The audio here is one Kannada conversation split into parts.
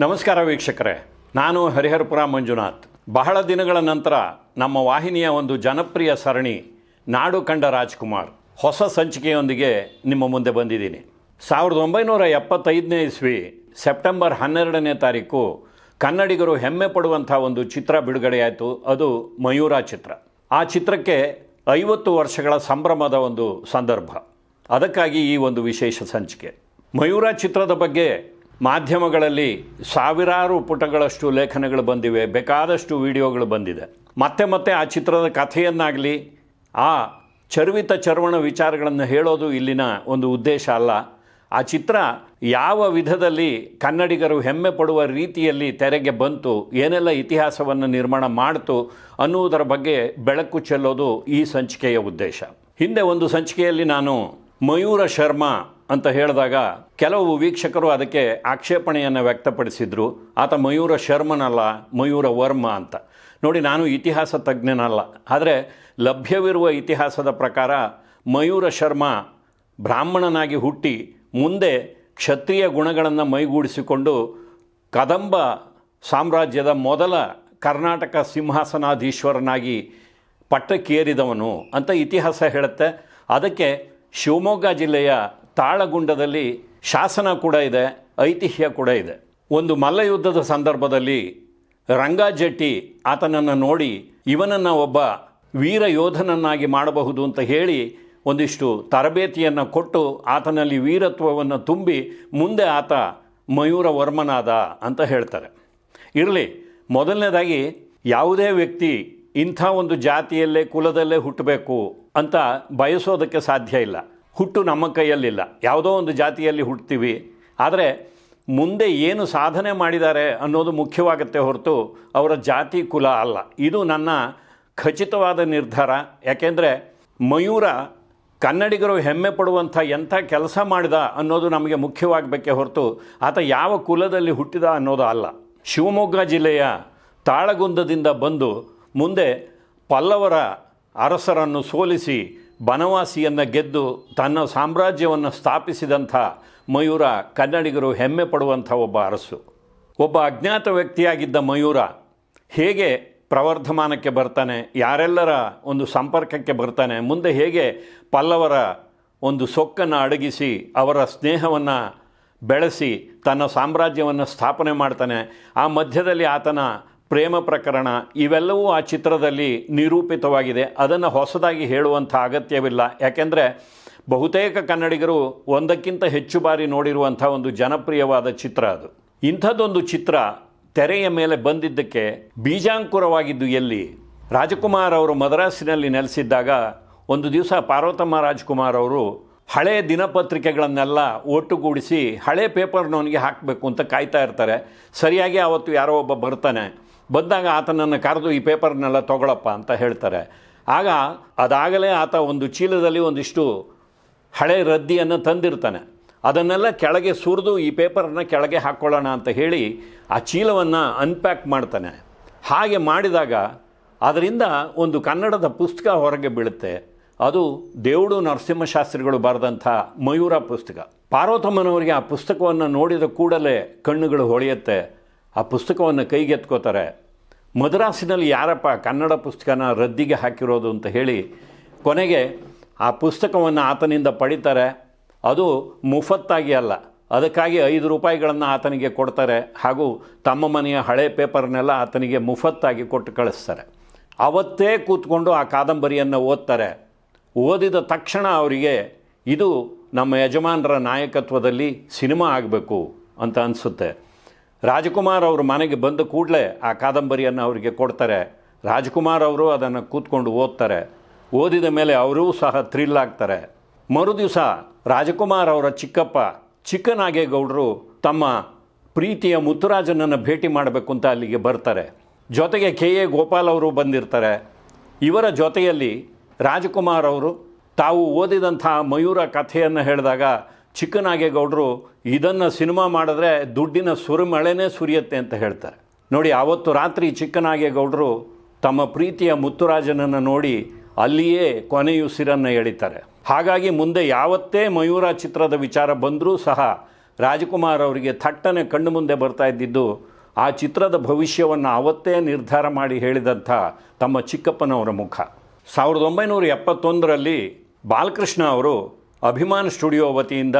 ನಮಸ್ಕಾರ ವೀಕ್ಷಕರೇ. ನಾನು ಹರಿಹರಪುರ ಮಂಜುನಾಥ್. ಬಹಳ ದಿನಗಳ ನಂತರ ನಮ್ಮ ವಾಹಿನಿಯ ಒಂದು ಜನಪ್ರಿಯ ಸರಣಿ, ನಾಡು ಕಂಡ ರಾಜ್ಕುಮಾರ್. ಹೊಸ ಸಂಚಿಕೆಯೊಂದಿಗೆ ನಿಮ್ಮ ಮುಂದೆ ಬಂದಿದ್ದೀನಿ. ಸಾವಿರದ ಒಂಬೈನೂರ ಎಪ್ಪತ್ತೈದನೇ ಇಸ್ವಿ, ಸೆಪ್ಟೆಂಬರ್ ಹನ್ನೆರಡನೇ ತಾರೀಕು, ಕನ್ನಡಿಗರು ಹೆಮ್ಮೆ ಪಡುವಂಥ ಒಂದು ಚಿತ್ರ ಬಿಡುಗಡೆಯಾಯಿತು. ಅದು ಮಯೂರ ಚಿತ್ರ. ಆ ಚಿತ್ರಕ್ಕೆ ಐವತ್ತು ವರ್ಷಗಳ ಸಂಭ್ರಮದ ಒಂದು ಸಂದರ್ಭ. ಅದಕ್ಕಾಗಿ ಈ ಒಂದು ವಿಶೇಷ ಸಂಚಿಕೆ. ಮಯೂರ ಚಿತ್ರದ ಬಗ್ಗೆ ಮಾಧ್ಯಮಗಳಲ್ಲಿ ಸಾವಿರಾರು ಪುಟಗಳಷ್ಟು ಲೇಖನಗಳು ಬಂದಿವೆ, ಬೇಕಾದಷ್ಟು ವಿಡಿಯೋಗಳು ಬಂದಿದೆ. ಮತ್ತೆ ಮತ್ತೆ ಆ ಚಿತ್ರದ ಕಥೆಯನ್ನಾಗಲಿ, ಆ ಚರ್ವಿತ ಚರ್ವಣ ವಿಚಾರಗಳನ್ನು ಹೇಳೋದು ಇಲ್ಲಿನ ಒಂದು ಉದ್ದೇಶ ಅಲ್ಲ. ಆ ಚಿತ್ರ ಯಾವ ವಿಧದಲ್ಲಿ ಕನ್ನಡಿಗರು ಹೆಮ್ಮೆ ಪಡುವ ರೀತಿಯಲ್ಲಿ ತೆರೆಗೆ ಬಂತು, ಏನೆಲ್ಲ ಇತಿಹಾಸವನ್ನು ನಿರ್ಮಾಣ ಮಾಡಿತು ಅನ್ನುವುದರ ಬಗ್ಗೆ ಬೆಳಕು ಚೆಲ್ಲೋದು ಈ ಸಂಚಿಕೆಯ ಉದ್ದೇಶ. ಹಿಂದೆ ಒಂದು ಸಂಚಿಕೆಯಲ್ಲಿ ನಾನು ಮಯೂರ ಶರ್ಮಾ ಅಂತ ಹೇಳಿದಾಗ ಕೆಲವು ವೀಕ್ಷಕರು ಅದಕ್ಕೆ ಆಕ್ಷೇಪಣೆಯನ್ನು ವ್ಯಕ್ತಪಡಿಸಿದರು. ಆತ ಮಯೂರ ಶರ್ಮನಲ್ಲ, ಮಯೂರ ವರ್ಮ ಅಂತ. ನೋಡಿ, ನಾನು ಇತಿಹಾಸ ತಜ್ಞನಲ್ಲ, ಆದರೆ ಲಭ್ಯವಿರುವ ಇತಿಹಾಸದ ಪ್ರಕಾರ ಮಯೂರ ಶರ್ಮ ಬ್ರಾಹ್ಮಣನಾಗಿ ಹುಟ್ಟಿ ಮುಂದೆ ಕ್ಷತ್ರಿಯ ಗುಣಗಳನ್ನು ಮೈಗೂಡಿಸಿಕೊಂಡು ಕದಂಬ ಸಾಮ್ರಾಜ್ಯದ ಮೊದಲ ಕರ್ನಾಟಕ ಸಿಂಹಾಸನಾಧೀಶ್ವರನಾಗಿ ಪಟ್ಟಕ್ಕೇರಿದವನು ಅಂತ ಇತಿಹಾಸ ಹೇಳುತ್ತೆ. ಅದಕ್ಕೆ ಶಿವಮೊಗ್ಗ ಜಿಲ್ಲೆಯ ತಾಳಗುಂಡದಲ್ಲಿ ಶಾಸನ ಕೂಡ ಇದೆ, ಐತಿಹ್ಯ ಕೂಡ ಇದೆ. ಒಂದು ಮಲ್ಲಯುದ್ಧದ ಸಂದರ್ಭದಲ್ಲಿ ರಂಗಾಜೆಟ್ಟಿ ಆತನನ್ನು ನೋಡಿ ಇವನನ್ನು ಒಬ್ಬ ವೀರ ಯೋಧನನ್ನಾಗಿ ಮಾಡಬಹುದು ಅಂತ ಹೇಳಿ ಒಂದಿಷ್ಟು ತರಬೇತಿಯನ್ನು ಕೊಟ್ಟು ಆತನಲ್ಲಿ ವೀರತ್ವವನ್ನು ತುಂಬಿ ಮುಂದೆ ಆತ ಮಯೂರ ವರ್ಮನಾದ ಅಂತ ಹೇಳ್ತಾರೆ. ಇರಲಿ, ಮೊದಲನೇದಾಗಿ ಯಾವುದೇ ವ್ಯಕ್ತಿ ಇಂಥ ಒಂದು ಜಾತಿಯಲ್ಲೇ ಕುಲದಲ್ಲೇ ಹುಟ್ಟಬೇಕು ಅಂತ ಬಯಸೋದಕ್ಕೆ ಸಾಧ್ಯ ಇಲ್ಲ. ಹುಟ್ಟು ನಮ್ಮ ಕೈಯಲ್ಲಿಲ್ಲ. ಯಾವುದೋ ಒಂದು ಜಾತಿಯಲ್ಲಿ ಹುಟ್ತೀವಿ. ಆದರೆ ಮುಂದೆ ಏನು ಸಾಧನೆ ಮಾಡಿದ್ದಾರೆ ಅನ್ನೋದು ಮುಖ್ಯವಾಗುತ್ತೆ ಹೊರತು ಅವರ ಜಾತಿ ಕುಲ ಅಲ್ಲ. ಇದು ನನ್ನ ಖಚಿತವಾದ ನಿರ್ಧಾರ. ಯಾಕೆಂದರೆ ಮಯೂರ ಕನ್ನಡಿಗರು ಹೆಮ್ಮೆ ಪಡುವಂಥ ಎಂಥ ಕೆಲಸ ಮಾಡಿದ ಅನ್ನೋದು ನಮಗೆ ಮುಖ್ಯವಾಗಬೇಕೇ ಹೊರತು ಆತ ಯಾವ ಕುಲದಲ್ಲಿ ಹುಟ್ಟಿದ ಅನ್ನೋದು ಅಲ್ಲ. ಶಿವಮೊಗ್ಗ ಜಿಲ್ಲೆಯ ತಾಳಗುಂದದಿಂದ ಬಂದು ಮುಂದೆ ಪಲ್ಲವರ ಅರಸರನ್ನು ಸೋಲಿಸಿ ಬನವಾಸಿಯನ್ನು ಗೆದ್ದು ತನ್ನ ಸಾಮ್ರಾಜ್ಯವನ್ನು ಸ್ಥಾಪಿಸಿದಂಥ ಮಯೂರ ಕನ್ನಡಿಗರು ಹೆಮ್ಮೆ ಪಡುವಂಥ ಒಬ್ಬ ಅರಸು. ಒಬ್ಬ ಅಜ್ಞಾತ ವ್ಯಕ್ತಿಯಾಗಿದ್ದ ಮಯೂರ ಹೇಗೆ ಪ್ರವರ್ಧಮಾನಕ್ಕೆ ಬರ್ತಾನೆ, ಯಾರೆಲ್ಲರ ಒಂದು ಸಂಪರ್ಕಕ್ಕೆ ಬರ್ತಾನೆ, ಮುಂದೆ ಹೇಗೆ ಪಲ್ಲವರ ಒಂದು ಸೊಕ್ಕನ್ನು ಅಡಗಿಸಿ, ಅವರ ಸ್ನೇಹವನ್ನು ಬೆಳೆಸಿ, ತನ್ನ ಸಾಮ್ರಾಜ್ಯವನ್ನು ಸ್ಥಾಪನೆ ಮಾಡ್ತಾನೆ, ಆ ಮಧ್ಯದಲ್ಲಿ ಆತನ ಪ್ರೇಮ ಪ್ರಕರಣ ಇವೆಲ್ಲವೂ ಆ ಚಿತ್ರದಲ್ಲಿ ನಿರೂಪಿತವಾಗಿದೆ. ಅದನ್ನು ಹೊಸದಾಗಿ ಹೇಳುವಂಥ ಅಗತ್ಯವಿಲ್ಲ. ಯಾಕೆಂದರೆ ಬಹುತೇಕ ಕನ್ನಡಿಗರು ಒಂದಕ್ಕಿಂತ ಹೆಚ್ಚು ಬಾರಿ ನೋಡಿರುವಂಥ ಒಂದು ಜನಪ್ರಿಯವಾದ ಚಿತ್ರ ಅದು. ಇಂಥದ್ದೊಂದು ಚಿತ್ರ ತೆರೆಯ ಮೇಲೆ ಬಂದಿದ್ದಕ್ಕೆ ಬೀಜಾಂಕುರವಾಗಿದ್ದು ಎಲ್ಲಿ? ರಾಜಕುಮಾರ್ ಅವರು ಮದ್ರಾಸಿನಲ್ಲಿ ನೆಲೆಸಿದ್ದಾಗ ಒಂದು ದಿವಸ ಪಾರ್ವತಮ್ಮ ರಾಜ್ಕುಮಾರ್ ಅವರು ಹಳೆಯ ದಿನಪತ್ರಿಕೆಗಳನ್ನೆಲ್ಲ ಒಟ್ಟುಗೂಡಿಸಿ ಹಳೆ ಪೇಪರ್ನವನಿಗೆ ಹಾಕಬೇಕು ಅಂತ ಕಾಯ್ತಾ ಇರ್ತಾರೆ. ಸರಿಯಾಗಿ ಆವತ್ತು ಯಾರೋ ಒಬ್ಬ ಬರ್ತಾನೆ. ಬಂದಾಗ ಆತನನ್ನು ಕರೆದು ಈ ಪೇಪರ್ನೆಲ್ಲ ತಗೊಳಪ್ಪ ಅಂತ ಹೇಳ್ತಾರೆ. ಆಗ ಅದಾಗಲೇ ಆತ ಒಂದು ಚೀಲದಲ್ಲಿ ಒಂದಿಷ್ಟು ಹಳೆ ರದ್ದಿಯನ್ನು ತಂದಿರ್ತಾನೆ. ಅದನ್ನೆಲ್ಲ ಕೆಳಗೆ ಸುರಿದು ಈ ಪೇಪರನ್ನ ಕೆಳಗೆ ಹಾಕ್ಕೊಳ್ಳೋಣ ಅಂತ ಹೇಳಿ ಆ ಚೀಲವನ್ನು ಅನ್ಪ್ಯಾಕ್ ಮಾಡ್ತಾನೆ. ಹಾಗೆ ಮಾಡಿದಾಗ ಅದರಿಂದ ಒಂದು ಕನ್ನಡದ ಪುಸ್ತಕ ಹೊರಗೆ ಬೀಳುತ್ತೆ. ಅದು ದೇವುಡು ನರಸಿಂಹಶಾಸ್ತ್ರಿಗಳು ಬರೆದಂಥ ಮಯೂರ ಪುಸ್ತಕ. ಪಾರ್ವತಮ್ಮನವರಿಗೆ ಆ ಪುಸ್ತಕವನ್ನು ನೋಡಿದ ಕೂಡಲೇ ಕಣ್ಣುಗಳು ಹೊಳೆಯುತ್ತೆ. ಆ ಪುಸ್ತಕವನ್ನು ಕೈಗೆತ್ಕೋತಾರೆ. ಮದ್ರಾಸಿನಲ್ಲಿ ಯಾರಪ್ಪ ಕನ್ನಡ ಪುಸ್ತಕನ ರದ್ದಿಗೆ ಹಾಕಿರೋದು ಅಂತ ಹೇಳಿ ಕೊನೆಗೆ ಆ ಪುಸ್ತಕವನ್ನು ಆತನಿಂದ ಪಡಿತಾರೆ. ಅದು ಮುಫತ್ತಾಗಿ ಅಲ್ಲ. ಅದಕ್ಕಾಗಿ ಐದು ರೂಪಾಯಿಗಳನ್ನು ಆತನಿಗೆ ಕೊಡ್ತಾರೆ ಹಾಗೂ ತಮ್ಮ ಮನೆಯ ಹಳೆ ಪೇಪರ್ನೆಲ್ಲ ಆತನಿಗೆ ಮುಫತ್ತಾಗಿ ಕೊಟ್ಟು ಕಳಿಸ್ತಾರೆ. ಅವತ್ತೇ ಕೂತ್ಕೊಂಡು ಆ ಕಾದಂಬರಿಯನ್ನು ಓದ್ತಾರೆ. ಓದಿದ ತಕ್ಷಣ ಅವರಿಗೆ, ಇದು ನಮ್ಮ ಯಜಮಾನರ ನಾಯಕತ್ವದಲ್ಲಿ ಸಿನಿಮಾ ಆಗಬೇಕು ಅಂತ ಅನಿಸುತ್ತೆ. ರಾಜಕುಮಾರ್ ಅವರು ಮನೆಗೆ ಬಂದ ಕೂಡಲೇ ಆ ಕಾದಂಬರಿಯನ್ನು ಅವರಿಗೆ ಕೊಡ್ತಾರೆ. ರಾಜಕುಮಾರ್ ಅವರು ಅದನ್ನು ಕೂತ್ಕೊಂಡು ಓದ್ತಾರೆ. ಓದಿದ ಮೇಲೆ ಅವರೂ ಸಹ ಥ್ರಿಲ್ ಆಗ್ತಾರೆ. ಮರುದಿವಸ ರಾಜಕುಮಾರ್ ಅವರ ಚಿಕ್ಕಪ್ಪ ಚಿಕ್ಕನಾಗೇಗೌಡರು ತಮ್ಮ ಪ್ರೀತಿಯ ಮುತ್ತುರಾಜನನ್ನು ಭೇಟಿ ಮಾಡಬೇಕು ಅಂತ ಅಲ್ಲಿಗೆ ಬರ್ತಾರೆ. ಜೊತೆಗೆ ಕೆ ಎ ಗೋಪಾಲ್ ಅವರು ಬಂದಿರ್ತಾರೆ. ಇವರ ಜೊತೆಯಲ್ಲಿ ರಾಜಕುಮಾರ್ ಅವರು ತಾವು ಓದಿದಂಥ ಮಯೂರ ಕಥೆಯನ್ನು ಹೇಳಿದಾಗ ಚಿಕ್ಕನಾಗೇಗೌಡರು ಇದನ್ನು ಸಿನಿಮಾ ಮಾಡಿದ್ರೆ ದುಡ್ಡಿನ ಸುರಿಮಳೆನೇ ಸುರಿಯುತ್ತೆ ಅಂತ ಹೇಳ್ತಾರೆ. ನೋಡಿ ಆವತ್ತು ರಾತ್ರಿ ಚಿಕ್ಕನಾಗೇಗೌಡರು ತಮ್ಮ ಪ್ರೀತಿಯ ಮುತ್ತುರಾಜನನ್ನು ನೋಡಿ ಅಲ್ಲಿಯೇ ಕೊನೆಯುಸಿರನ್ನು ಎಳಿತಾರೆ. ಹಾಗಾಗಿ ಮುಂದೆ ಯಾವತ್ತೇ ಮಯೂರ ಚಿತ್ರದ ವಿಚಾರ ಬಂದರೂ ಸಹ ರಾಜಕುಮಾರ್ ಅವರಿಗೆ ಥಟ್ಟನೆ ಕಣ್ಣು ಮುಂದೆ ಬರ್ತಾ ಇದ್ದಿದ್ದು ಆ ಚಿತ್ರದ ಭವಿಷ್ಯವನ್ನು ಅವತ್ತೇ ನಿರ್ಧಾರ ಮಾಡಿ ಹೇಳಿದಂಥ ತಮ್ಮ ಚಿಕ್ಕಪ್ಪನವರ ಮುಖ. ಸಾವಿರದ ಒಂಬೈನೂರ ಎಪ್ಪತ್ತೊಂದರಲ್ಲಿ ಬಾಲಕೃಷ್ಣ ಅವರು ಅಭಿಮಾನ್ ಸ್ಟುಡಿಯೋ ವತಿಯಿಂದ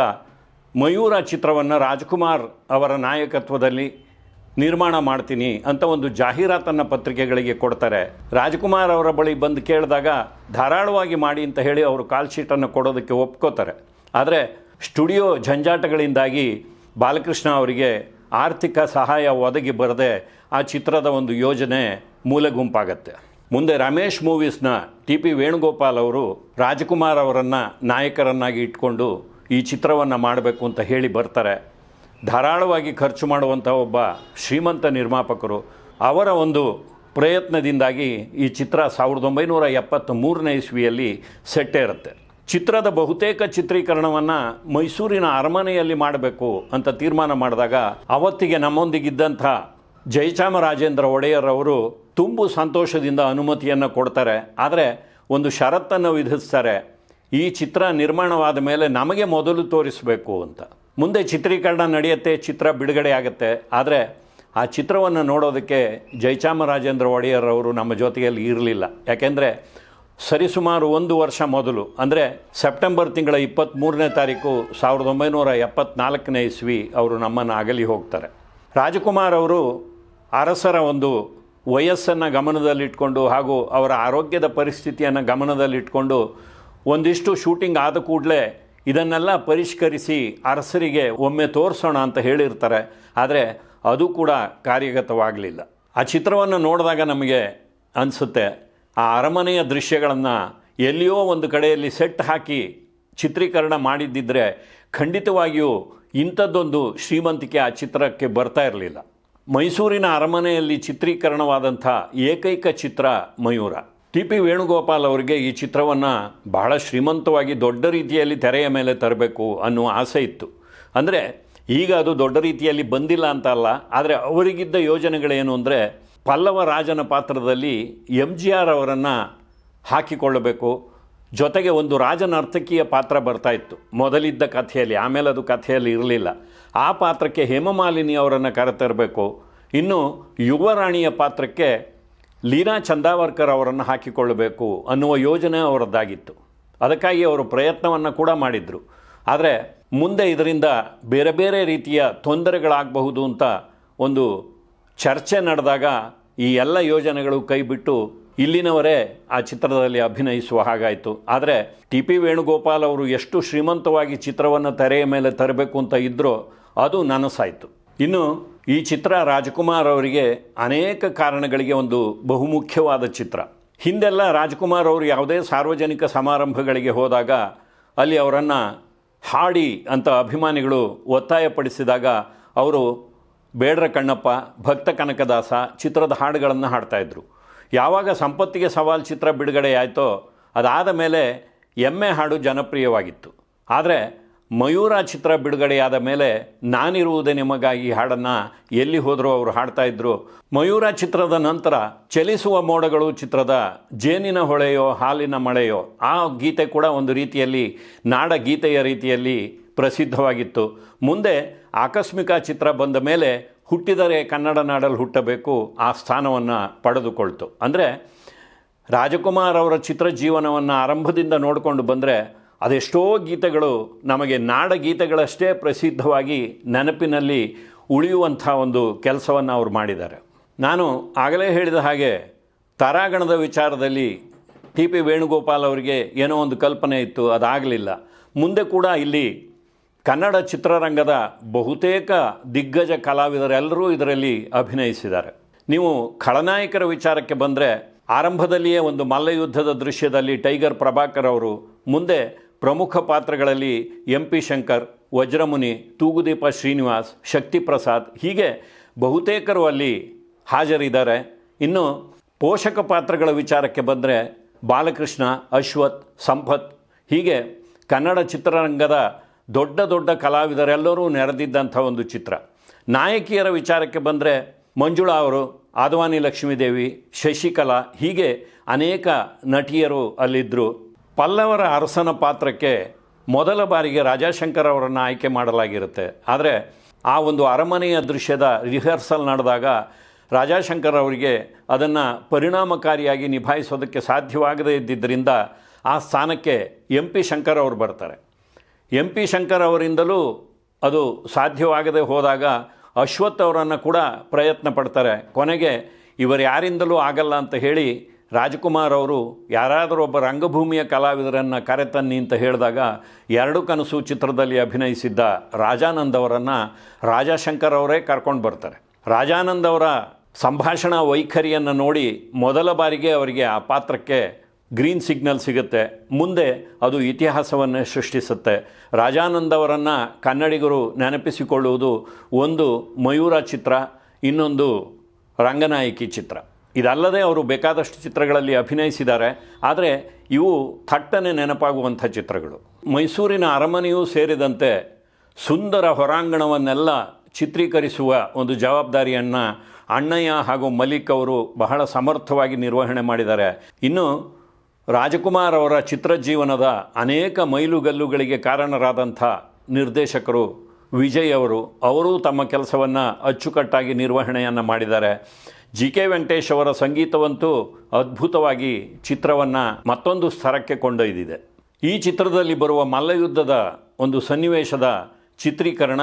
ಮಯೂರ ಚಿತ್ರವನ್ನು ರಾಜ್ಕುಮಾರ್ ಅವರ ನಾಯಕತ್ವದಲ್ಲಿ ನಿರ್ಮಾಣ ಮಾಡ್ತೀನಿ ಅಂತ ಒಂದು ಜಾಹೀರಾತನ್ನು ಪತ್ರಿಕೆಗಳಿಗೆ ಕೊಡ್ತಾರೆ. ರಾಜ್ಕುಮಾರ್ ಅವರ ಬಳಿ ಬಂದು ಕೇಳಿದಾಗ ಧಾರಾಳವಾಗಿ ಮಾಡಿ ಅಂತ ಹೇಳಿ ಅವರು ಕಾಲ್ ಶೀಟನ್ನು ಕೊಡೋದಕ್ಕೆ ಒಪ್ಕೋತಾರೆ. ಆದರೆ ಸ್ಟುಡಿಯೋ ಜಂಜಾಟಗಳಿಂದಾಗಿ ಬಾಲಕೃಷ್ಣ ಅವರಿಗೆ ಆರ್ಥಿಕ ಸಹಾಯ ಒದಗಿ ಬರದೆ ಆ ಚಿತ್ರದ ಒಂದು ಯೋಜನೆ ಮೂಲೆ ಗುಂಪಾಗತ್ತೆ ಮುಂದೆ ರಮೇಶ್ ಮೂವೀಸ್ನ ಟಿ ಪಿ ವೇಣುಗೋಪಾಲ್ ಅವರು ರಾಜಕುಮಾರ್ ಅವರನ್ನು ನಾಯಕರನ್ನಾಗಿ ಇಟ್ಕೊಂಡು ಈ ಚಿತ್ರವನ್ನು ಮಾಡಬೇಕು ಅಂತ ಹೇಳಿ ಬರ್ತಾರೆ. ಧಾರಾಳವಾಗಿ ಖರ್ಚು ಮಾಡುವಂಥ ಒಬ್ಬ ಶ್ರೀಮಂತ ನಿರ್ಮಾಪಕರು, ಅವರ ಒಂದು ಪ್ರಯತ್ನದಿಂದಾಗಿ ಈ ಚಿತ್ರ ಸಾವಿರದ ಒಂಬೈನೂರ ಎಪ್ಪತ್ತ್ ಮೂರನೇ ಇಸ್ವಿಯಲ್ಲಿ ಸೆಟ್ಟೇರುತ್ತೆ ಚಿತ್ರದ ಬಹುತೇಕ ಚಿತ್ರೀಕರಣವನ್ನು ಮೈಸೂರಿನ ಅರಮನೆಯಲ್ಲಿ ಮಾಡಬೇಕು ಅಂತ ತೀರ್ಮಾನ ಮಾಡಿದಾಗ ಅವತ್ತಿಗೆ ನಮ್ಮೊಂದಿಗಿದ್ದಂಥ ಜಯಚಾಮರಾಜೇಂದ್ರ ಒಡೆಯರ್ ಅವರು ತುಂಬು ಸಂತೋಷದಿಂದ ಅನುಮತಿಯನ್ನು ಕೊಡ್ತಾರೆ. ಆದರೆ ಒಂದು ಷರತ್ತನ್ನು ವಿಧಿಸ್ತಾರೆ. ಈ ಚಿತ್ರ ನಿರ್ಮಾಣವಾದ ಮೇಲೆ ನಮಗೆ ಮೊದಲು ತೋರಿಸಬೇಕು ಅಂತ. ಮುಂದೆ ಚಿತ್ರೀಕರಣ ನಡೆಯುತ್ತೆ, ಚಿತ್ರ ಬಿಡುಗಡೆ ಆಗುತ್ತೆ. ಆದರೆ ಆ ಚಿತ್ರವನ್ನು ನೋಡೋದಕ್ಕೆ ಜಯಚಾಮರಾಜೇಂದ್ರ ಒಡೆಯರ್ ಅವರು ನಮ್ಮ ಜೊತೆಯಲ್ಲಿ ಇರಲಿಲ್ಲ. ಯಾಕೆಂದರೆ ಸರಿಸುಮಾರು ಒಂದು ವರ್ಷ ಮೊದಲು, ಅಂದರೆ ಸೆಪ್ಟೆಂಬರ್ ತಿಂಗಳ ಇಪ್ಪತ್ತ್ಮೂರನೇ ತಾರೀಕು ಸಾವಿರದ ಒಂಬೈನೂರ ಎಪ್ಪತ್ನಾಲ್ಕನೇ ಇಸ್ವಿ ಅವರು ನಮ್ಮನ್ನು ಅಗಲಿ ಹೋಗ್ತಾರೆ. ರಾಜಕುಮಾರ್ ಅವರು ಅರಸರ ಒಂದು ವಯಸ್ಸನ್ನು ಗಮನದಲ್ಲಿಟ್ಕೊಂಡು ಹಾಗೂ ಅವರ ಆರೋಗ್ಯದ ಪರಿಸ್ಥಿತಿಯನ್ನು ಗಮನದಲ್ಲಿಟ್ಕೊಂಡು ಒಂದಿಷ್ಟು ಶೂಟಿಂಗ್ ಆದ ಕೂಡಲೇ ಇದನ್ನೆಲ್ಲ ಪರಿಷ್ಕರಿಸಿ ಅರಸರಿಗೆ ಒಮ್ಮೆ ತೋರಿಸೋಣ ಅಂತ ಹೇಳಿರ್ತಾರೆ. ಆದರೆ ಅದು ಕೂಡ ಕಾರ್ಯಗತವಾಗಲಿಲ್ಲ. ಆ ಚಿತ್ರವನ್ನು ನೋಡಿದಾಗ ನಮಗೆ ಅನಿಸುತ್ತೆ, ಆ ಅರಮನೆಯ ದೃಶ್ಯಗಳನ್ನು ಎಲ್ಲಿಯೋ ಒಂದು ಕಡೆಯಲ್ಲಿ ಸೆಟ್ ಹಾಕಿ ಚಿತ್ರೀಕರಣ ಮಾಡಿದ್ದಿದ್ರೆ ಖಂಡಿತವಾಗಿಯೂ ಇಂಥದ್ದೊಂದು ಶ್ರೀಮಂತಿಕೆ ಆ ಚಿತ್ರಕ್ಕೆ ಬರ್ತಾ ಇರಲಿಲ್ಲ. ಮೈಸೂರಿನ ಅರಮನೆಯಲ್ಲಿ ಚಿತ್ರೀಕರಣವಾದಂಥ ಏಕೈಕ ಚಿತ್ರ ಮಯೂರ. ಟಿ ಪಿ ವೇಣುಗೋಪಾಲ್ ಅವರಿಗೆ ಈ ಚಿತ್ರವನ್ನು ಬಹಳ ಶ್ರೀಮಂತವಾಗಿ ದೊಡ್ಡ ರೀತಿಯಲ್ಲಿ ತೆರೆಯ ಮೇಲೆ ತರಬೇಕು ಅನ್ನುವ ಆಸೆ ಇತ್ತು. ಅಂದರೆ ಈಗ ಅದು ದೊಡ್ಡ ರೀತಿಯಲ್ಲಿ ಬಂದಿಲ್ಲ ಅಂತ ಅಲ್ಲ, ಆದರೆ ಅವರಿಗಿದ್ದ ಯೋಜನೆಗಳೇನು ಅಂದರೆ ಪಲ್ಲವ ರಾಜನ ಪಾತ್ರದಲ್ಲಿ ಎಂ ಜಿ ಆರ್ ಅವರನ್ನು ಹಾಕಿಕೊಳ್ಳಬೇಕು. ಜೊತೆಗೆ ಒಂದು ರಾಜನರ್ತಕಿಯ ಪಾತ್ರ ಬರ್ತಾ ಇತ್ತು ಮೊದಲಿದ್ದ ಕಥೆಯಲ್ಲಿ ಆಮೇಲೆ ಅದು ಕಥೆಯಲ್ಲಿ ಇರಲಿಲ್ಲ. ಆ ಪಾತ್ರಕ್ಕೆ ಹೇಮಮಾಲಿನಿ ಅವರನ್ನು ಕರೆತರಬೇಕು. ಇನ್ನು ಯುವರಾಣಿಯ ಪಾತ್ರಕ್ಕೆ ಲೀನಾ ಚಂದಾವರ್ಕರ್ ಅವರನ್ನು ಹಾಕಿಕೊಳ್ಳಬೇಕು ಅನ್ನುವ ಯೋಜನೆ ಅವರದ್ದಾಗಿತ್ತು. ಅದಕ್ಕಾಗಿ ಅವರು ಪ್ರಯತ್ನವನ್ನು ಕೂಡ ಮಾಡಿದರು. ಆದರೆ ಮುಂದೆ ಇದರಿಂದ ಬೇರೆ ಬೇರೆ ರೀತಿಯ ತೊಂದರೆಗಳಾಗಬಹುದು ಅಂತ ಒಂದು ಚರ್ಚೆ ನಡೆದಾಗ ಈ ಎಲ್ಲ ಯೋಜನೆಗಳು ಕೈಬಿಟ್ಟು ಇಲ್ಲಿನವರೇ ಆ ಚಿತ್ರದಲ್ಲಿ ಅಭಿನಯಿಸುವ ಹಾಗಾಯಿತು. ಆದರೆ ಟಿ ಪಿ ವೇಣುಗೋಪಾಲ್ ಅವರು ಎಷ್ಟು ಶ್ರೀಮಂತವಾಗಿ ಚಿತ್ರವನ್ನು ತೆರೆಯ ಮೇಲೆ ತರಬೇಕು ಅಂತ ಇದ್ದರೋ ಅದು ನನಸಾಯಿತು ಇನ್ನು ಈ ಚಿತ್ರ ರಾಜ್ಕುಮಾರ್ ಅವರಿಗೆ ಅನೇಕ ಕಾರಣಗಳಿಗೆ ಒಂದು ಬಹುಮುಖ್ಯವಾದ ಚಿತ್ರ. ಹಿಂದೆಲ್ಲ ರಾಜ್ಕುಮಾರ್ ಅವರು ಯಾವುದೇ ಸಾರ್ವಜನಿಕ ಸಮಾರಂಭಗಳಿಗೆ ಹೋದಾಗ ಅಲ್ಲಿ ಅವರನ್ನು ಹಾಡಿ ಅಂತ ಅಭಿಮಾನಿಗಳು ಒತ್ತಾಯಪಡಿಸಿದಾಗ ಅವರು ಬೇಡ್ರ ಕಣ್ಣಪ್ಪ, ಭಕ್ತ ಕನಕದಾಸ ಚಿತ್ರದ ಹಾಡುಗಳನ್ನು ಹಾಡ್ತಾಯಿದ್ರು ಯಾವಾಗ ಸಂಪತ್ತಿಗೆ ಸವಾಲ್ ಚಿತ್ರ ಬಿಡುಗಡೆ ಆಯಿತೋ ಅದಾದ ಮೇಲೆ ಎಮ್ಮೆ ಹಾಡು ಜನಪ್ರಿಯವಾಗಿತ್ತು. ಆದರೆ ಮಯೂರ ಚಿತ್ರ ಬಿಡುಗಡೆಯಾದ ಮೇಲೆ ನಾನಿರುವುದೇ ನಿಮಗಾಗಿ ಹಾಡನ್ನು ಎಲ್ಲಿ ಹೋದರೂ ಅವರು ಹಾಡ್ತಾ ಇದ್ರು. ಮಯೂರ ಚಿತ್ರದ ನಂತರ ಚಲಿಸುವ ಮೋಡಗಳು ಚಿತ್ರದ ಜೇನಿನ ಹೊಳೆಯೋ ಹಾಲಿನ ಮಳೆಯೋ ಆ ಗೀತೆ ಕೂಡ ಒಂದು ರೀತಿಯಲ್ಲಿ ನಾಡ ಗೀತೆಯ ರೀತಿಯಲ್ಲಿ ಪ್ರಸಿದ್ಧವಾಗಿತ್ತು. ಮುಂದೆ ಆಕಸ್ಮಿಕ ಚಿತ್ರ ಬಂದ ಮೇಲೆ ಹುಟ್ಟಿದರೆ ಕನ್ನಡ ನಾಡಲ್ಲಿ ಹುಟ್ಟಬೇಕು ಆ ಸ್ಥಾನವನ್ನು ಪಡೆದುಕೊಳ್ತು. ಅಂದರೆ ರಾಜಕುಮಾರ್ ಅವರ ಚಿತ್ರ ಜೀವನವನ್ನು ಆರಂಭದಿಂದ ನೋಡಿಕೊಂಡು ಬಂದರೆ ಅದೆಷ್ಟೋ ಗೀತೆಗಳು ನಮಗೆ ನಾಡ ಗೀತೆಗಳಷ್ಟೇ ಪ್ರಸಿದ್ಧವಾಗಿ ನೆನಪಿನಲ್ಲಿ ಉಳಿಯುವಂಥ ಒಂದು ಕೆಲಸವನ್ನು ಅವರು ಮಾಡಿದ್ದಾರೆ. ನಾನು ಆಗಲೇ ಹೇಳಿದ ಹಾಗೆ ತಾರಾಗಣದ ವಿಚಾರದಲ್ಲಿ ಟಿ ಪಿ ವೇಣುಗೋಪಾಲ್ ಅವರಿಗೆ ಏನೋ ಒಂದು ಕಲ್ಪನೆ ಇತ್ತು, ಅದಾಗಲಿಲ್ಲ. ಮುಂದೆ ಕೂಡ ಇಲ್ಲಿ ಕನ್ನಡ ಚಿತ್ರರಂಗದ ಬಹುತೇಕ ದಿಗ್ಗಜ ಕಲಾವಿದರೆಲ್ಲರೂ ಇದರಲ್ಲಿ ಅಭಿನಯಿಸಿದ್ದಾರೆ. ನೀವು ಖಳನಾಯಕರ ವಿಚಾರಕ್ಕೆ ಬಂದರೆ ಆರಂಭದಲ್ಲಿಯೇ ಒಂದು ಮಲ್ಲಯುದ್ಧದ ದೃಶ್ಯದಲ್ಲಿ ಟೈಗರ್ ಪ್ರಭಾಕರ್ ಅವರು ಮುಂದೆ ಪ್ರಮುಖ ಪಾತ್ರಗಳಲ್ಲಿ ಎಂ ಪಿ ಶಂಕರ್, ವಜ್ರಮುನಿ, ತೂಗುದೀಪ ಶ್ರೀನಿವಾಸ್, ಶಕ್ತಿ ಪ್ರಸಾದ್ ಹೀಗೆ ಬಹುತೇಕರು ಅಲ್ಲಿ ಹಾಜರಿದ್ದಾರೆ. ಇನ್ನು ಪೋಷಕ ಪಾತ್ರಗಳ ವಿಚಾರಕ್ಕೆ ಬಂದರೆ ಬಾಲಕೃಷ್ಣ, ಅಶ್ವಥ್, ಸಂಪತ್ ಹೀಗೆ ಕನ್ನಡ ಚಿತ್ರರಂಗದ ದೊಡ್ಡ ದೊಡ್ಡ ಕಲಾವಿದರೆಲ್ಲರೂ ನೆರೆದಿದ್ದಂಥ ಒಂದು ಚಿತ್ರ. ನಾಯಕಿಯರ ವಿಚಾರಕ್ಕೆ ಬಂದರೆ ಮಂಜುಳಾ ಅವರು, ಆದವಾನಿ ಲಕ್ಷ್ಮೀದೇವಿ, ಶಶಿಕಲಾ ಹೀಗೆ ಅನೇಕ ನಟಿಯರು ಅಲ್ಲಿದ್ದರು ಪಲ್ಲವರ ಅರಸನ ಪಾತ್ರಕ್ಕೆ ಮೊದಲ ಬಾರಿಗೆ ರಾಜಾಶಂಕರ್ ಅವರನ್ನು ಆಯ್ಕೆ ಮಾಡಲಾಗಿರುತ್ತೆ. ಆದರೆ ಆ ಒಂದು ಅರಮನೆಯ ದೃಶ್ಯದ ರಿಹರ್ಸಲ್ ನಡೆದಾಗ ರಾಜಾಶಂಕರ್ ಅವರಿಗೆ ಅದನ್ನು ಪರಿಣಾಮಕಾರಿಯಾಗಿ ನಿಭಾಯಿಸೋದಕ್ಕೆ ಸಾಧ್ಯವಾಗದೇ ಇದ್ದಿದ್ದರಿಂದ ಆ ಸ್ಥಾನಕ್ಕೆ ಎಂ ಪಿ ಶಂಕರ್ ಅವರು ಬರ್ತಾರೆ. ಎಂ ಪಿ ಶಂಕರ್ ಅವರಿಂದಲೂ ಅದು ಸಾಧ್ಯವಾಗದೆ ಹೋದಾಗ ಅಶ್ವಥ್ ಅವರನ್ನು ಕೂಡ ಪ್ರಯತ್ನ ಪಡ್ತಾರೆ. ಕೊನೆಗೆ ಇವರು ಯಾರಿಂದಲೂ ಆಗಲ್ಲ ಅಂತ ಹೇಳಿ ರಾಜ್ಕುಮಾರ್ ಅವರು ಯಾರಾದರೂ ಒಬ್ಬ ರಂಗಭೂಮಿಯ ಕಲಾವಿದರನ್ನು ಕರೆತನ್ನಿ ಅಂತ ಹೇಳಿದಾಗ ಎರಡು ಕನಸು ಚಿತ್ರದಲ್ಲಿ ಅಭಿನಯಿಸಿದ್ದ ರಾಜಾನಂದ್ ಅವರನ್ನು ರಾಜಾಶಂಕರ್ ಅವರೇ ಕರ್ಕೊಂಡು ಬರ್ತಾರೆ. ರಾಜಾನಂದ್ ಅವರ ಸಂಭಾಷಣಾ ವೈಖರಿಯನ್ನು ನೋಡಿ ಮೊದಲ ಬಾರಿಗೆ ಅವರಿಗೆ ಆ ಪಾತ್ರಕ್ಕೆ ಗ್ರೀನ್ ಸಿಗ್ನಲ್ ಸಿಗುತ್ತೆ. ಮುಂದೆ ಅದು ಇತಿಹಾಸವನ್ನು ಸೃಷ್ಟಿಸುತ್ತೆ. ರಾಜಾನಂದ್ ಅವರನ್ನು ಕನ್ನಡಿಗರು ನೆನಪಿಸಿಕೊಳ್ಳುವುದು ಒಂದು ಮಯೂರ ಚಿತ್ರ, ಇನ್ನೊಂದು ರಂಗನಾಯಕಿ ಚಿತ್ರ. ಇದಲ್ಲದೆ ಅವರು ಬೇಕಾದಷ್ಟು ಚಿತ್ರಗಳಲ್ಲಿ ಅಭಿನಯಿಸಿದ್ದಾರೆ. ಆದರೆ ಇವು ಥಟ್ಟನೆ ನೆನಪಾಗುವಂಥ ಚಿತ್ರಗಳು. ಮೈಸೂರಿನ ಅರಮನೆಯೂ ಸೇರಿದಂತೆ ಸುಂದರ ಹೊರಾಂಗಣವನ್ನೆಲ್ಲ ಚಿತ್ರೀಕರಿಸುವ ಒಂದು ಜವಾಬ್ದಾರಿಯನ್ನು ಅಣ್ಣಯ್ಯ ಹಾಗೂ ಮಲಿಕ್ ಅವರು ಬಹಳ ಸಮರ್ಥವಾಗಿ ನಿರ್ವಹಣೆ ಮಾಡಿದ್ದಾರೆ. ಇನ್ನು ರಾಜಕುಮಾರ್ ಅವರ ಚಿತ್ರಜೀವನದ ಅನೇಕ ಮೈಲುಗಲ್ಲುಗಳಿಗೆ ಕಾರಣರಾದಂಥ ನಿರ್ದೇಶಕರು ವಿಜಯ್ ಅವರು, ಅವರೂ ತಮ್ಮ ಕೆಲಸವನ್ನು ಅಚ್ಚುಕಟ್ಟಾಗಿ ನಿರ್ವಹಣೆಯನ್ನು ಮಾಡಿದ್ದಾರೆ. ಜಿ ಕೆ ವೆಂಕಟೇಶ್ ಅವರ ಸಂಗೀತವಂತೂ ಅದ್ಭುತವಾಗಿ ಚಿತ್ರವನ್ನು ಮತ್ತೊಂದು ಸ್ತರಕ್ಕೆ ಕೊಂಡೊಯ್ದಿದೆ. ಈ ಚಿತ್ರದಲ್ಲಿ ಬರುವ ಮಲ್ಲಯುದ್ಧದ ಒಂದು ಸನ್ನಿವೇಶದ ಚಿತ್ರೀಕರಣ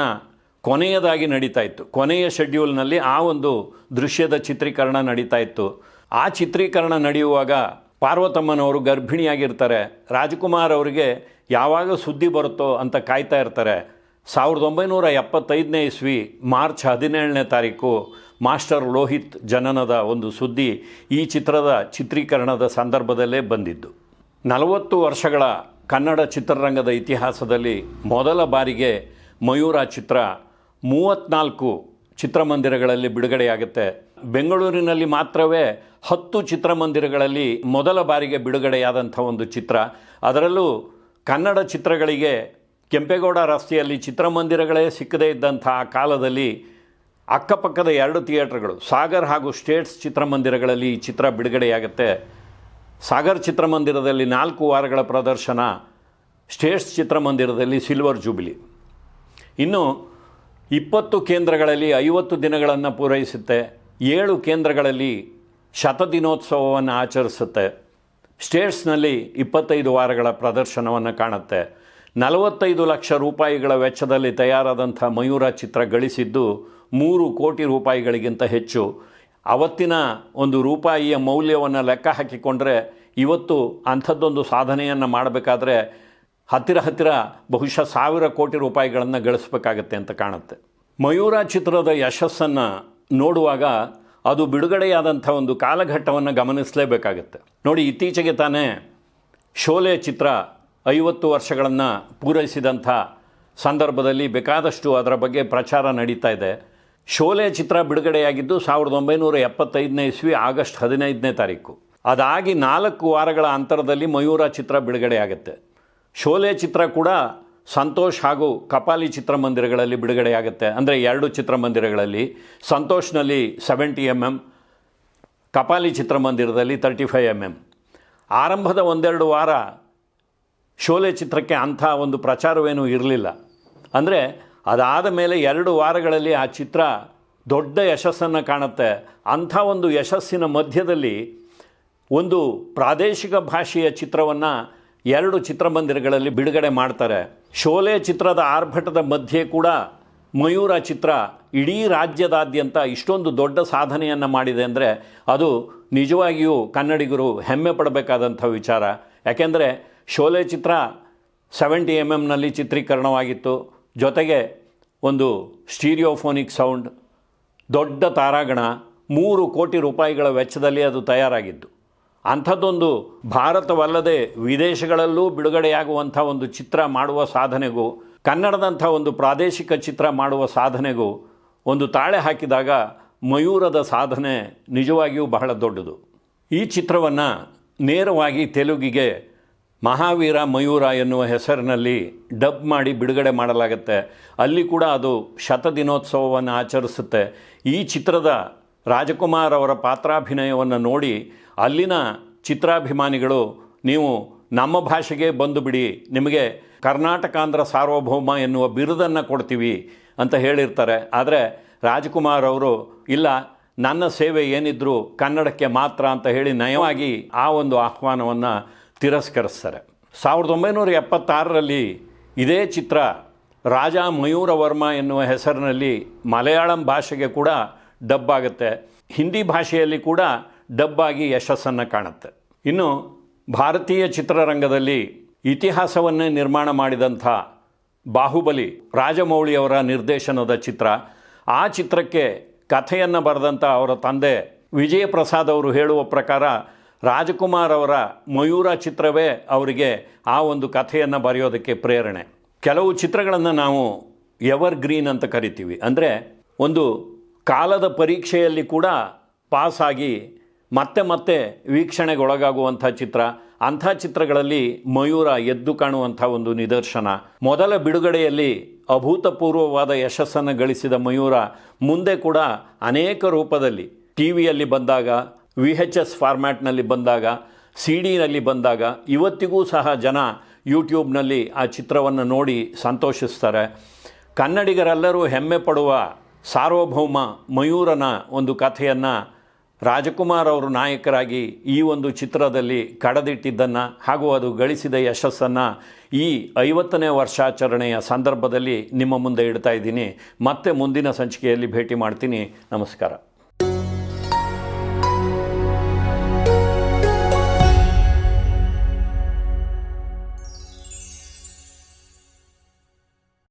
ಕೊನೆಯದಾಗಿ ನಡೀತಾ ಇತ್ತು. ಕೊನೆಯ ಶೆಡ್ಯೂಲ್ನಲ್ಲಿ ಆ ಒಂದು ದೃಶ್ಯದ ಚಿತ್ರೀಕರಣ ನಡೀತಾ ಇತ್ತು. ಆ ಚಿತ್ರೀಕರಣ ನಡೆಯುವಾಗ ಪಾರ್ವತಮ್ಮನವರು ಗರ್ಭಿಣಿಯಾಗಿರ್ತಾರೆ. ರಾಜ್ಕುಮಾರ್ ಅವರಿಗೆ ಯಾವಾಗ ಸುದ್ದಿ ಬರುತ್ತೋ ಅಂತ ಕಾಯ್ತಾ ಇರ್ತಾರೆ. ಸಾವಿರದ ಒಂಬೈನೂರ ಎಪ್ಪತ್ತೈದನೇ ಇಸ್ವಿ ಮಾರ್ಚ್ ಹದಿನೇಳನೇ ತಾರೀಕು ಮಾಸ್ಟರ್ ಲೋಹಿತ್ ಜನನದ ಒಂದು ಸುದ್ದಿ ಈ ಚಿತ್ರದ ಚಿತ್ರೀಕರಣದ ಸಂದರ್ಭದಲ್ಲೇ ಬಂದಿದ್ದು. ನಲವತ್ತು ವರ್ಷಗಳ ಕನ್ನಡ ಚಿತ್ರರಂಗದ ಇತಿಹಾಸದಲ್ಲಿ ಮೊದಲ ಬಾರಿಗೆ ಮಯೂರ ಚಿತ್ರ ಮೂವತ್ತ್ನಾಲ್ಕು ಚಿತ್ರಮಂದಿರಗಳಲ್ಲಿ ಬಿಡುಗಡೆಯಾಗುತ್ತೆ. ಬೆಂಗಳೂರಿನಲ್ಲಿ ಮಾತ್ರವೇ ಹತ್ತು ಚಿತ್ರಮಂದಿರಗಳಲ್ಲಿ ಮೊದಲ ಬಾರಿಗೆ ಬಿಡುಗಡೆಯಾದಂಥ ಒಂದು ಚಿತ್ರ. ಅದರಲ್ಲೂ ಕನ್ನಡ ಚಿತ್ರಗಳಿಗೆ ಕೆಂಪೇಗೌಡ ರಸ್ತೆಯಲ್ಲಿ ಚಿತ್ರಮಂದಿರಗಳೇ ಸಿಕ್ಕದೇ ಇದ್ದಂಥ ಆ ಕಾಲದಲ್ಲಿ ಅಕ್ಕಪಕ್ಕದ ಎರಡು ಥಿಯೇಟ್ರ್ಗಳು, ಸಾಗರ್ ಹಾಗೂ ಸ್ಟೇಟ್ಸ್ ಚಿತ್ರಮಂದಿರಗಳಲ್ಲಿ ಈ ಚಿತ್ರ ಬಿಡುಗಡೆಯಾಗುತ್ತೆ. ಸಾಗರ್ ಚಿತ್ರಮಂದಿರದಲ್ಲಿ ನಾಲ್ಕು ವಾರಗಳ ಪ್ರದರ್ಶನ, ಸ್ಟೇಟ್ಸ್ ಚಿತ್ರಮಂದಿರದಲ್ಲಿ ಸಿಲ್ವರ್ ಜೂಬಿಲಿ. ಇನ್ನು ಇಪ್ಪತ್ತು ಕೇಂದ್ರಗಳಲ್ಲಿ ಐವತ್ತು ದಿನಗಳನ್ನು ಪೂರೈಸುತ್ತೆ. ಏಳು ಕೇಂದ್ರಗಳಲ್ಲಿ ಶತದಿನೋತ್ಸವವನ್ನು ಆಚರಿಸುತ್ತೆ. ಸ್ಟೇಟ್ಸ್ನಲ್ಲಿ ಇಪ್ಪತ್ತೈದು ವಾರಗಳ ಪ್ರದರ್ಶನವನ್ನು ಕಾಣುತ್ತೆ. ನಲವತ್ತೈದು ಲಕ್ಷ ರೂಪಾಯಿಗಳ ವೆಚ್ಚದಲ್ಲಿ ತಯಾರಾದಂಥ ಮಯೂರ ಚಿತ್ರ ಗಳಿಸಿದ್ದು ಮೂರು ಕೋಟಿ ರೂಪಾಯಿಗಳಿಗಿಂತ ಹೆಚ್ಚು. ಅವತ್ತಿನ ಒಂದು ರೂಪಾಯಿಯ ಮೌಲ್ಯವನ್ನು ಲೆಕ್ಕ ಹಾಕಿಕೊಂಡ್ರೆ ಇವತ್ತು ಅಂಥದ್ದೊಂದು ಸಾಧನೆಯನ್ನು ಮಾಡಬೇಕಾದ್ರೆ ಹತ್ತಿರ ಹತ್ತಿರ ಬಹುಶಃ ಸಾವಿರ ಕೋಟಿ ರೂಪಾಯಿಗಳನ್ನು ಗಳಿಸಬೇಕಾಗತ್ತೆ ಅಂತ ಕಾಣುತ್ತೆ. ಮಯೂರ ಚಿತ್ರದ ಯಶಸ್ಸನ್ನು ನೋಡುವಾಗ ಅದು ಬಿಡುಗಡೆಯಾದಂಥ ಒಂದು ಕಾಲಘಟ್ಟವನ್ನು ಗಮನಿಸಲೇಬೇಕಾಗತ್ತೆ. ನೋಡಿ, ಇತ್ತೀಚೆಗೆ ತಾನೇ ಶೋಲೆ ಚಿತ್ರ ಐವತ್ತು ವರ್ಷಗಳನ್ನು ಪೂರೈಸಿದಂಥ ಸಂದರ್ಭದಲ್ಲಿ ಬೇಕಾದಷ್ಟು ಅದರ ಬಗ್ಗೆ ಪ್ರಚಾರ ನಡೀತಾ ಇದೆ. ಶೋಲೆ ಚಿತ್ರ ಬಿಡುಗಡೆಯಾಗಿದ್ದು ಸಾವಿರದ ಒಂಬೈನೂರ ಎಪ್ಪತ್ತೈದನೇ ಇಸ್ವಿ ಆಗಸ್ಟ್ ಹದಿನೈದನೇ ತಾರೀಕು. ಅದಾಗಿ ನಾಲ್ಕು ವಾರಗಳ ಅಂತರದಲ್ಲಿ ಮಯೂರ ಚಿತ್ರ ಬಿಡುಗಡೆಯಾಗುತ್ತೆ. ಶೋಲೆ ಚಿತ್ರ ಕೂಡ ಸಂತೋಷ್ ಹಾಗೂ ಕಪಾಲಿ ಚಿತ್ರಮಂದಿರಗಳಲ್ಲಿ ಬಿಡುಗಡೆಯಾಗುತ್ತೆ. ಅಂದರೆ ಎರಡು ಚಿತ್ರಮಂದಿರಗಳಲ್ಲಿ ಸಂತೋಷ್ನಲ್ಲಿ ಸೆವೆಂಟಿ ಎಂ ಎಂ ಕಪಾಲಿ ಚಿತ್ರಮಂದಿರದಲ್ಲಿ ತರ್ಟಿ ಫೈವ್ ಎಂ ಎಂ ಆರಂಭದ ಒಂದೆರಡು ವಾರ ಶೋಲೆ ಚಿತ್ರಕ್ಕೆ ಅಂಥ ಒಂದು ಪ್ರಚಾರವೇನೂ ಇರಲಿಲ್ಲ. ಅಂದರೆ ಅದಾದ ಮೇಲೆ ಎರಡು ವಾರಗಳಲ್ಲಿ ಆ ಚಿತ್ರ ದೊಡ್ಡ ಯಶಸ್ಸನ್ನು ಕಾಣುತ್ತೆ. ಅಂಥ ಒಂದು ಯಶಸ್ಸಿನ ಮಧ್ಯದಲ್ಲಿ ಒಂದು ಪ್ರಾದೇಶಿಕ ಭಾಷೆಯ ಚಿತ್ರವನ್ನು ಎರಡು ಚಿತ್ರಮಂದಿರಗಳಲ್ಲಿ ಬಿಡುಗಡೆ ಮಾಡ್ತಾರೆ. ಶೋಲೆ ಚಿತ್ರದ ಆರ್ಭಟದ ಮಧ್ಯೆ ಕೂಡ ಮಯೂರ ಚಿತ್ರ ಇಡೀ ರಾಜ್ಯದಾದ್ಯಂತ ಇಷ್ಟೊಂದು ದೊಡ್ಡ ಸಾಧನೆಯನ್ನು ಮಾಡಿದೆ ಅಂದರೆ ಅದು ನಿಜವಾಗಿಯೂ ಕನ್ನಡಿಗರು ಹೆಮ್ಮೆ ಪಡಬೇಕಾದಂಥ ವಿಚಾರ. ಯಾಕೆಂದರೆ ಶೋಲೆ ಚಿತ್ರ ಸೆವೆಂಟಿ ಎಂ ಎಮ್ನಲ್ಲಿ ಚಿತ್ರೀಕರಣವಾಗಿತ್ತು. ಜೊತೆಗೆ ಒಂದು ಸ್ಟೀರಿಯೋಫೋನಿಕ್ ಸೌಂಡ್, ದೊಡ್ಡ ತಾರಾಗಣ, ಮೂರು ಕೋಟಿ ರೂಪಾಯಿಗಳ ವೆಚ್ಚದಲ್ಲಿ ಅದು ತಯಾರಾಗಿದ್ದು. ಅಂಥದ್ದೊಂದು ಭಾರತವಲ್ಲದೆ ವಿದೇಶಗಳಲ್ಲೂ ಬಿಡುಗಡೆಯಾಗುವಂಥ ಒಂದು ಚಿತ್ರ ಮಾಡುವ ಸಾಧನೆಗೂ, ಕನ್ನಡದಂಥ ಒಂದು ಪ್ರಾದೇಶಿಕ ಚಿತ್ರ ಮಾಡುವ ಸಾಧನೆಗೂ ಒಂದು ತಾಳೆ ಹಾಕಿದಾಗ ಮಯೂರದ ಸಾಧನೆ ನಿಜವಾಗಿಯೂ ಬಹಳ ದೊಡ್ಡದು. ಈ ಚಿತ್ರವನ್ನು ನೇರವಾಗಿ ತೆಲುಗಿಗೆ ಮಹಾವೀರ ಮಯೂರ ಎನ್ನುವ ಹೆಸರಿನಲ್ಲಿ ಡಬ್ ಮಾಡಿ ಬಿಡುಗಡೆ ಮಾಡಲಾಗುತ್ತೆ. ಅಲ್ಲಿ ಕೂಡ ಅದು ಶತದಿನೋತ್ಸವವನ್ನು ಆಚರಿಸುತ್ತೆ. ಈ ಚಿತ್ರದ ರಾಜಕುಮಾರ್ ಅವರ ಪಾತ್ರಾಭಿನಯವನ್ನು ನೋಡಿ ಅಲ್ಲಿನ ಚಿತ್ರಾಭಿಮಾನಿಗಳು, ನೀವು ನಮ್ಮ ಭಾಷೆಗೆ ಬಂದು ಬಿಡಿ, ನಿಮಗೆ ಕರ್ನಾಟಕಾಂಧ್ರ ಸಾರ್ವಭೌಮ ಎನ್ನುವ ಬಿರುದನ್ನು ಕೊಡ್ತೀವಿ ಅಂತ ಹೇಳಿರ್ತಾರೆ. ಆದರೆ ರಾಜಕುಮಾರ್ ಅವರು, ಇಲ್ಲ, ನನ್ನ ಸೇವೆ ಏನಿದ್ರೂ ಕನ್ನಡಕ್ಕೆ ಮಾತ್ರ ಅಂತ ಹೇಳಿ ನಯವಾಗಿ ಆ ಒಂದು ಆಹ್ವಾನವನ್ನು ತಿರಸ್ಕರಿಸ್ತಾರೆ. ಸಾವಿರದ ಒಂಬೈನೂರ ಎಪ್ಪತ್ತಾರರಲ್ಲಿ ಇದೇ ಚಿತ್ರ ರಾಜ ಮಯೂರ ವರ್ಮ ಎನ್ನುವ ಹೆಸರಿನಲ್ಲಿ ಮಲಯಾಳಂ ಭಾಷೆಗೆ ಕೂಡ ಡಬ್ ಆಗುತ್ತೆ. ಹಿಂದಿ ಭಾಷೆಯಲ್ಲಿ ಕೂಡ ಡಬ್ ಆಗಿ ಯಶಸ್ಸನ್ನು ಕಾಣುತ್ತೆ. ಇನ್ನು ಭಾರತೀಯ ಚಿತ್ರರಂಗದಲ್ಲಿ ಇತಿಹಾಸವನ್ನೇ ನಿರ್ಮಾಣ ಮಾಡಿದಂಥ ಬಾಹುಬಲಿ ರಾಜಮೌಳಿಯವರ ನಿರ್ದೇಶನದ ಚಿತ್ರ. ಆ ಚಿತ್ರಕ್ಕೆ ಕಥೆಯನ್ನು ಬರೆದಂಥ ಅವರ ತಂದೆ ವಿಜಯ ಪ್ರಸಾದ್ ಅವರು ಹೇಳುವ ಪ್ರಕಾರ ರಾಜಕುಮಾರ್ ಅವರ ಮಯೂರ ಚಿತ್ರವೇ ಅವರಿಗೆ ಆ ಒಂದು ಕಥೆಯನ್ನು ಬರೆಯೋದಕ್ಕೆ ಪ್ರೇರಣೆ. ಕೆಲವು ಚಿತ್ರಗಳನ್ನು ನಾವು ಎವರ್ ಗ್ರೀನ್ ಅಂತ ಕರಿತೀವಿ. ಅಂದರೆ ಒಂದು ಕಾಲದ ಪರೀಕ್ಷೆಯಲ್ಲಿ ಕೂಡ ಪಾಸಾಗಿ ಮತ್ತೆ ಮತ್ತೆ ವೀಕ್ಷಣೆಗೊಳಗಾಗುವಂಥ ಚಿತ್ರ. ಅಂಥ ಚಿತ್ರಗಳಲ್ಲಿ ಮಯೂರ ಎದ್ದು ಕಾಣುವಂಥ ಒಂದು ನಿದರ್ಶನ. ಮೊದಲ ಬಿಡುಗಡೆಯಲ್ಲಿ ಅಭೂತಪೂರ್ವವಾದ ಯಶಸ್ಸನ್ನು ಗಳಿಸಿದ ಮಯೂರ ಮುಂದೆ ಕೂಡ ಅನೇಕ ರೂಪದಲ್ಲಿ ಟಿ ವಿಯಲ್ಲಿ ಬಂದಾಗ ವಿ ಎಚ್ ಎಸ್ ಫಾರ್ಮ್ಯಾಟ್ನಲ್ಲಿ ಬಂದಾಗ ಸಿ ಡಿನಲ್ಲಿ ಬಂದಾಗ ಇವತ್ತಿಗೂ ಸಹ ಜನ ಯೂಟ್ಯೂಬ್ನಲ್ಲಿ ಆ ಚಿತ್ರವನ್ನು ನೋಡಿ ಸಂತೋಷಿಸ್ತಾರೆ. ಕನ್ನಡಿಗರೆಲ್ಲರೂ ಹೆಮ್ಮೆ ಪಡುವ ಸಾರ್ವಭೌಮ ಮಯೂರನ ಒಂದು ಕಥೆಯನ್ನು ರಾಜಕುಮಾರ್ ಅವರು ನಾಯಕರಾಗಿ ಈ ಒಂದು ಚಿತ್ರದಲ್ಲಿ ಕಡದಿಟ್ಟಿದ್ದನ್ನು ಹಾಗೂ ಅದು ಗಳಿಸಿದ ಯಶಸ್ಸನ್ನು ಈ ಐವತ್ತನೇ ವರ್ಷಾಚರಣೆಯ ಸಂದರ್ಭದಲ್ಲಿ ನಿಮ್ಮ ಮುಂದೆ ಇಡ್ತಾ ಇದ್ದೀನಿ. ಮತ್ತೆ ಮುಂದಿನ ಸಂಚಿಕೆಯಲ್ಲಿ ಭೇಟಿ ಮಾಡ್ತೀನಿ. ನಮಸ್ಕಾರ.